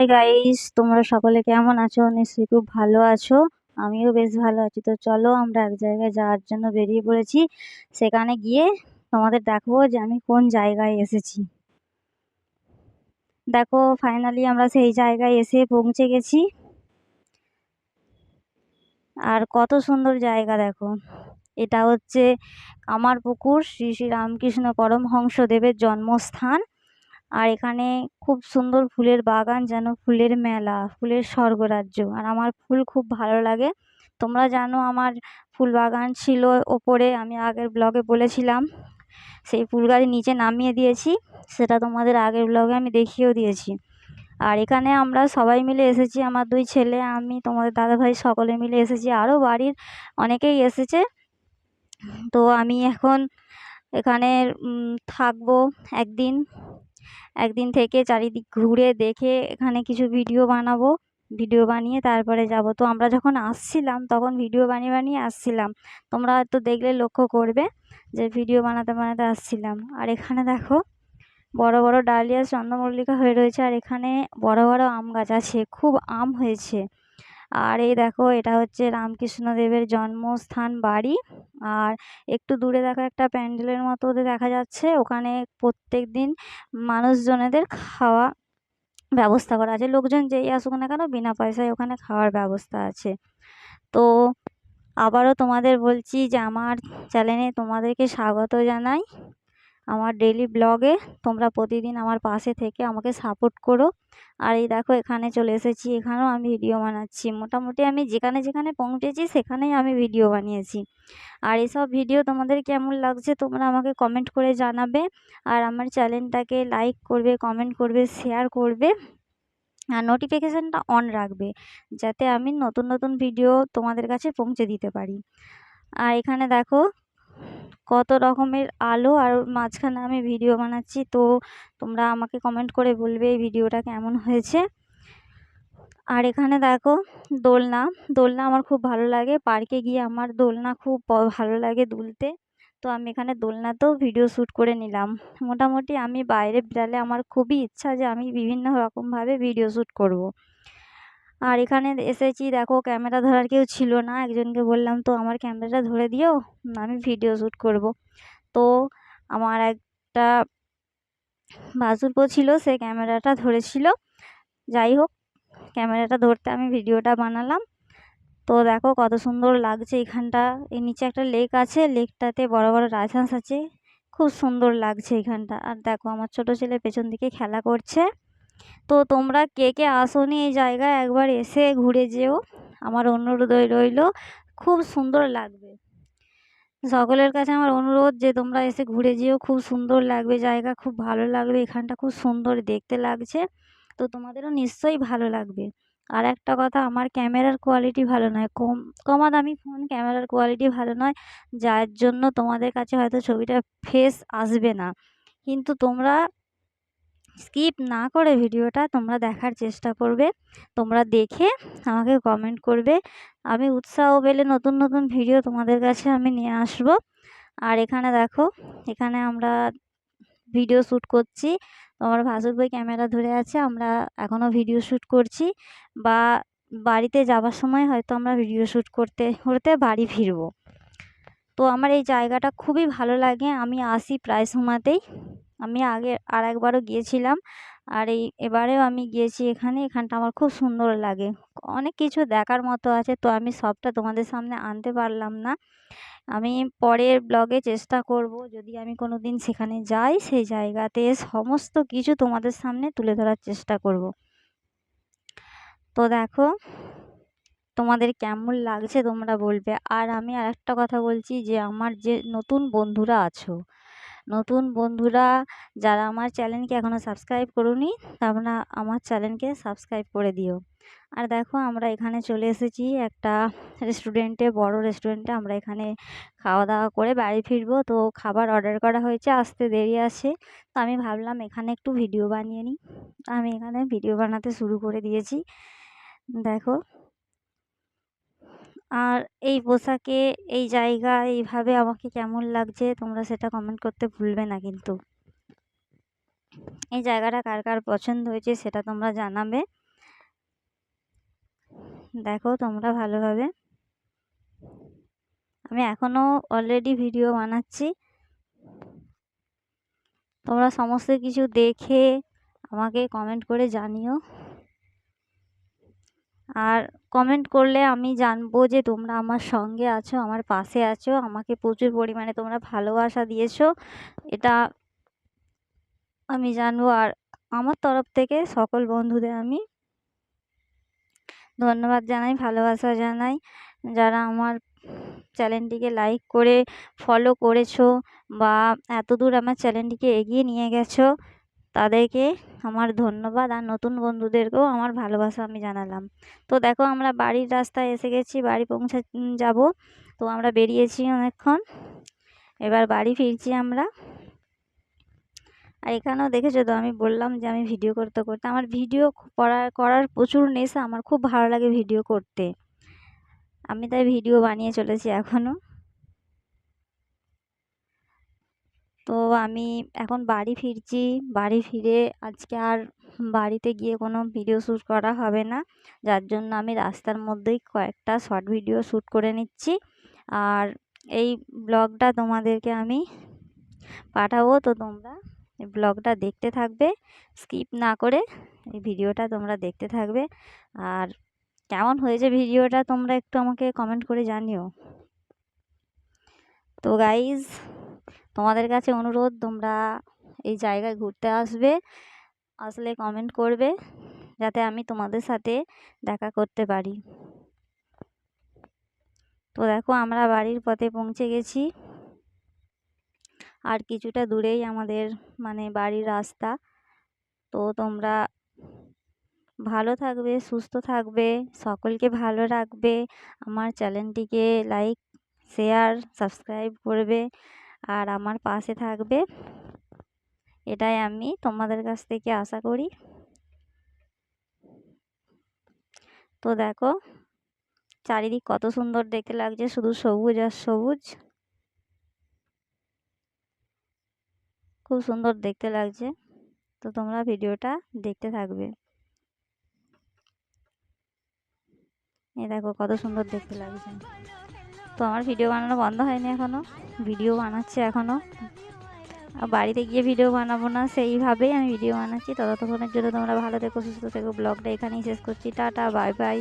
Guys তোমরা সকলে কেমন আছো? নিশ্চয়ই খুব ভালো আছো। আমিও বেশ ভালো আছি। তো চলো আমরা এক জায়গায় যাওয়ার জন্য বেরিয়ে পড়েছি। সেখানে গিয়ে তোমাদের দেখাবো যে আমি কোন জায়গায় এসেছি। দেখো ফাইনালি আমরা সেই জায়গায় এসে পৌঁছে গেছি। আর কত সুন্দর জায়গা দেখো। এটা হচ্ছে কামারপুকুর, শ্রী শ্রী রামকৃষ্ণ পরমহংসদেবের জন্মস্থান। আর এখানে খুব সুন্দর ফুলের বাগান যেন ফুলের মেলা, ফুলের স্বর্গরাজ্য। আর আমার ফুল খুব ভালো লাগে। তোমরা জানো আমার ফুল বাগান ছিল ওপরে, আমি আগের ব্লগে বলেছিলাম। সেই ফুল গাছ নিচে নামিয়ে দিয়েছি, সেটা তোমাদের আগের ব্লগে আমি দেখিয়েও দিয়েছি। আর এখানে আমরা সবাই মিলে এসেছি, আমার দুই ছেলে, আমি, তোমাদের দাদাভাই সকলে মিলে এসেছি। আরও বাড়ির অনেকেই এসেছে। তো আমি এখন এখানে থাকব একদিন। একদিন থেকে চারিদিক ঘুরে দেখে এখানে কিছু ভিডিও বানাবো। ভিডিও বানিয়ে তারপরে যাব। তো আমরা যখন আসছিলাম, তখন ভিডিও বানিয়ে বানিয়ে আসছিলাম। তোমরা হয়তো দেখলে লক্ষ্য করবে যে ভিডিও বানাতে বানাতে আসছিলাম। আর এখানে দেখো, বড় বড় ডালিয়া চন্দ্রমল্লিকা হয়ে রয়েছে। আর এখানে বড় বড় আম গাছ আছে। খুব আম হয়েছে। আর এই দেখো, এটা হচ্ছে রামকৃষ্ণদেবের জন্মস্থান বাড়ি। আর একটু দূরে দেখো, একটা প্যান্ডেলের মতো ওদের দেখা যাচ্ছে। ওখানে প্রত্যেক দিন মানুষজনেদের খাওয়া ব্যবস্থা করা আছে। লোকজন যেই আসুক না কেন, বিনা পয়সায় ওখানে খাওয়ার ব্যবস্থা আছে। তো আবারও তোমাদের বলছি যে, আমার চ্যানেলে তোমাদেরকে স্বাগত জানাই। আমার ডেলি ব্লগে তোমরা প্রতিদিন আমার পাশে থেকে আমাকে সাপোর্ট করো। আর এই দেখো এখানে চলে এসেছি, এখানেও আমি ভিডিও বানাচ্ছি। মোটামুটি আমি যেখানে যেখানে পৌঁছেছি সেখানেই আমি ভিডিও বানিয়েছি। আর এসব ভিডিও তোমাদের কেমন লাগছে তোমরা আমাকে কমেন্ট করে জানাবে। আর আমার চ্যানেলটাকে লাইক করবে কমেন্ট করবে শেয়ার করবে। আর নোটিফিকেশানটা অন রাখবে, যাতে আমি নতুন নতুন ভিডিও তোমাদের কাছে পৌঁছে দিতে পারি। আর এখানে দেখো কত রকমের আলো আর মাঝখানে আমি ভিডিও বানাচ্ছি। তো তোমরা আমাকে কমেন্ট করে বলবে এই ভিডিওটা কেমন হয়েছে। আর এখানে দেখো দোলনা। দোলনা আমার খুব ভালো লাগে। পার্কে গিয়ে আমার দোলনা খুব ভালো লাগে দুলতে। তো আমি এখানে দোলনাতেও ভিডিও শ্যুট করে নিলাম। মোটামুটি আমি বাইরে বেরালে আমার খুবই ইচ্ছা যে আমি বিভিন্ন রকমভাবে ভিডিও শ্যুট করব। আর এখানে এসেছি, দেখো ক্যামেরা ধরার কেউ ছিল না, একজনকে বললাম, তো আমার ক্যামেরাটা ধরে দিও, আমি ভিডিও শ্যুট করব। তো আমার একটা ভাসুরপো ছিল, সে ক্যামেরাটা ধরেছিল। যাই হোক, ক্যামেরাটা ধরতে আমি ভিডিওটা বানালাম। তো দেখো কত সুন্দর লাগছে এখানটা। এই নিচে একটা লেক আছে লেকটাতে বড় বড় রাজহাঁস আছে। খুব সুন্দর লাগছে এখানটা। আর দেখো আমার ছোট ছেলে পেছন দিকে খেলা করছে। তো তোমরা কে কে আসোনি এই জায়গায়? একবার এসে ঘুরে যেও। আমার অনুরোধ রইল, খুব সুন্দর লাগবে। সকলের কাছে আমার অনুরোধ যে তোমরা এসে ঘুরে যেও, খুব সুন্দর লাগবে, জায়গা খুব ভালো লাগবে, এখানটা খুব সুন্দর দেখতে লাগছে। তো তোমাদেরও নিশ্চয়ই ভালো লাগবে। আর একটা কথা, আমার ক্যামেরার কোয়ালিটি ভালো নয়। কম, কমা দামি ফোন ক্যামেরার কোয়ালিটি ভালো নয়, যার জন্য তোমাদের কাছে হয়তো ছবিটা ফ্রেশ আসবে না। কিন্তু তোমরা স্কিপ না করে ভিডিওটা তোমরা দেখার চেষ্টা করবে। তোমরা দেখে আমাকে কমেন্ট করবে। আমি উৎসাহ পেলে নতুন নতুন ভিডিও তোমাদের কাছে আমি নিয়ে আসব। আর এখানে দেখো, এখানে আমরা ভিডিও শ্যুট করছি। আমার ভাসুর ভাই ক্যামেরা ধরে আছে, আমরা এখনও ভিডিও শ্যুট করছি। বা বাড়িতে যাবার সময় হয়তো আমরা ভিডিও শ্যুট করতে করতে বাড়ি ফিরবো। তো আমার এই জায়গাটা খুবই ভালো লাগে, আমি আসি প্রায় সময়তেই। আমি আগে আর একবারও গিয়েছিলাম। আর এই এবারেও আমি গিয়েছি এখানে। এখানটা আমার খুব সুন্দর লাগে। অনেক কিছু দেখার মতো আছে, তো আমি সবটা তোমাদের সামনে আনতে পারলাম না। আমি পরের ব্লগে চেষ্টা করব, যদি আমি কোনো দিন সেখানে যাই, সেই জায়গাতে সমস্ত কিছু তোমাদের সামনে তুলে ধরার চেষ্টা করব। তো দেখো, তোমাদের কেমন লাগছে তোমরা বলবে। আর আমি আর একটা কথা বলছি যে, আমার যে নতুন বন্ধুরা আছো নতুন বন্ধুরা যারা আমার চ্যানেলকে এখনও সাবস্ক্রাইব করোনি তোমরা আমার চ্যানেলকে সাবস্ক্রাইব করে দিও। আর দেখো আমরা এখানে চলে এসেছি একটা রেস্টুরেন্টে, বড় রেস্টুরেন্টে। আমরা এখানে খাওয়া দাওয়া করে বাড়ি ফিরবো। তো খাবার অর্ডার করা হয়েছে, আসতে দেরি আছে। তো আমি ভাবলাম এখানে একটু ভিডিও বানিয়ে নিই। আমি এখানে ভিডিও বানাতে শুরু করে দিয়েছি। দেখো আর এই পোশাকে, এই জায়গা এইভাবে আমাকে কেমন লাগছে তোমরা সেটা কমেন্ট করতে ভুলবে না কিন্তু। এই জায়গাটা কার কার পছন্দ হয়েছে সেটা তোমরা জানাবে। দেখো তোমরা ভালোভাবে। আমি এখনও অলরেডি ভিডিও বানাচ্ছি। তোমরা সমস্ত কিছু দেখে আমাকে কমেন্ট করে জানিও। আর কমেন্ট করলে আমি জানব যে তোমরা আমার সঙ্গে আছো, আমার পাশে আছো, আমাকে প্রচুর পরিমাণে তোমরা ভালোবাসা দিয়েছ। এটা আমি জানব আর আমার তরফ থেকে সকল বন্ধুদের আমি ধন্যবাদ জানাই, ভালোবাসা জানাই। যারা আমার চ্যানেলটিকে লাইক করে ফলো করেছ বা এত দূর আমার চ্যানেলটিকে এগিয়ে নিয়ে গেছো তাদেরকে আমার ধন্যবাদ আর নতুন বন্ধুদেরকেও আমার ভালোবাসা আমি জানালাম। তো দেখো আমরা বাড়ির রাস্তায় এসে গেছি, বাড়ি পৌঁছা যাব। তো আমরা বেরিয়েছি অনেকক্ষণ। এবার বাড়ি ফিরছি আমরা। আর এখানেও দেখেছ তো, আমি বললাম যে আমি ভিডিও করতে করতে, আমার ভিডিও করার করার প্রচুর নেশা, আমার খুব ভালো লাগে ভিডিও করতে। আমি তাই ভিডিও বানিয়ে চলেছি এখনও তো আমি এখন বাড়ি ফিরছি। বাড়ি ফিরে আজকে আর বাড়িতে গিয়ে কোনো ভিডিও শ্যুট করা হবে না। যার জন্য আমি রাস্তার মধ্যেই কয়েকটা শর্ট ভিডিও শ্যুট করে নিচ্ছি। আর এই ব্লগটা তোমাদেরকে আমি পাঠাবো। তো তোমরা এই ব্লগটা দেখতে থাকবে। স্কিপ না করে এই ভিডিওটা তোমরা দেখতে থাকবে। আর কেমন হয়েছে ভিডিওটা তোমরা একটু আমাকে কমেন্ট করে জানিও। তো গাইজ তোমাদের কাছে অনুরোধ, তোমরা এই জায়গায় ঘুরতে আসবে, আসলে কমেন্ট করবে, যাতে আমি তোমাদের সাথে দেখা করতে পারি। তো দেখো, আমরা বাড়ির পথে পৌঁছে গেছি। আর কিছুটা দূরেই আমাদের মানে বাড়ির রাস্তা। তো তোমরা ভালো থাকবে, সুস্থ থাকবে, সকলকে ভালো রাখবে। আমার চ্যানেলটিকে লাইক শেয়ার সাবস্ক্রাইব করবে। আর আমার পাশে থাকবে। এটাই আমি তোমাদের কাছ থেকে আশা করি। তো দেখো, চারিদিক কত সুন্দর দেখতে লাগছে, শুধু সবুজ আর সবুজ। খুব সুন্দর দেখতে লাগছে। তো তোমরা ভিডিওটা দেখতে থাকবে। এ দেখো কত সুন্দর দেখতে লাগছে। তো আমার ভিডিও বানানো বন্ধ হয়নি এখনও ভিডিও বানাচ্ছে এখনও বাড়িতে গিয়ে ভিডিও বানাবো না, সেইভাবেই আমি ভিডিও বানাচ্ছি। ততক্ষণের জন্য তোমরা ভালো থেকো, সুস্থ থেকো। ব্লগটা এখানেই শেষ করছি। Ta-ta, bye bye.